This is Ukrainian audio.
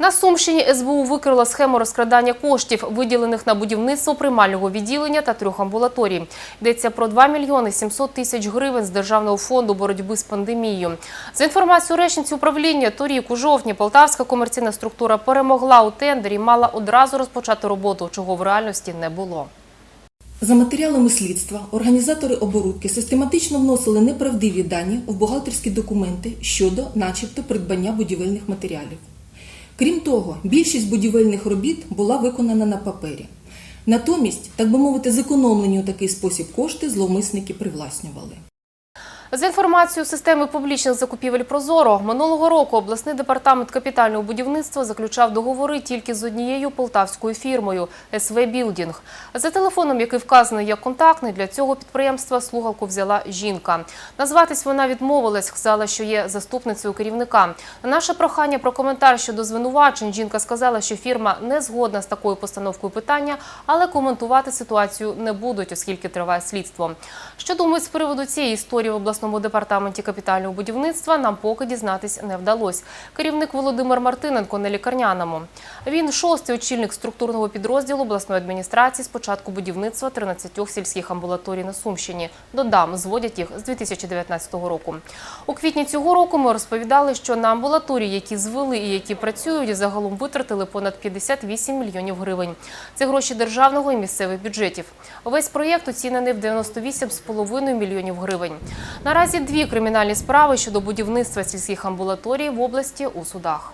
На Сумщині СБУ викрила схему розкрадання коштів, виділених на будівництво приймального відділення та трьох амбулаторій. Йдеться про 2 мільйони 700 тисяч гривень з Державного фонду боротьби з пандемією. За інформацією речниці управління, торік у жовтні Полтавська комерційна структура перемогла у тендері і мала одразу розпочати роботу, чого в реальності не було. За матеріалами слідства організатори оборудки систематично вносили неправдиві дані в бухгалтерські документи щодо, начебто, придбання будівельних матеріалів. Крім того, більшість будівельних робіт була виконана на папері. Натомість, так би мовити, зекономлені у такий спосіб кошти зловмисники привласнювали. За інформацією системи публічних закупівель Прозоро, минулого року обласний департамент капітального будівництва заключав договори тільки з однією полтавською фірмою СВ Білдінг. За телефоном, який вказаний як контактний, для цього підприємства слухавку взяла жінка. Назватись вона відмовилась, сказала, що є заступницею керівника. На наше прохання про коментар щодо звинувачень жінка сказала, що фірма не згодна з такою постановкою питання, але коментувати ситуацію не будуть, оскільки триває слідство. Що думають з приводу цієї історії в обласному департаменті капітального будівництва, нам поки дізнатись не вдалося. Керівник Володимир Мартиненко на лікарняному. Він шостий очільник структурного підрозділу обласної адміністрації з початку будівництва 13 сільських амбулаторій на Сумщині. Додам, зводять їх з 2019 року. У квітні цього року ми розповідали, що на амбулаторії, які звели і які працюють, загалом витратили понад 58 мільйонів гривень. Це гроші державного і місцевих бюджетів. Весь проєкт оцінений в 98,5 мільйонів гривень. Наразі дві кримінальні справи щодо будівництва сільських амбулаторій в області у судах.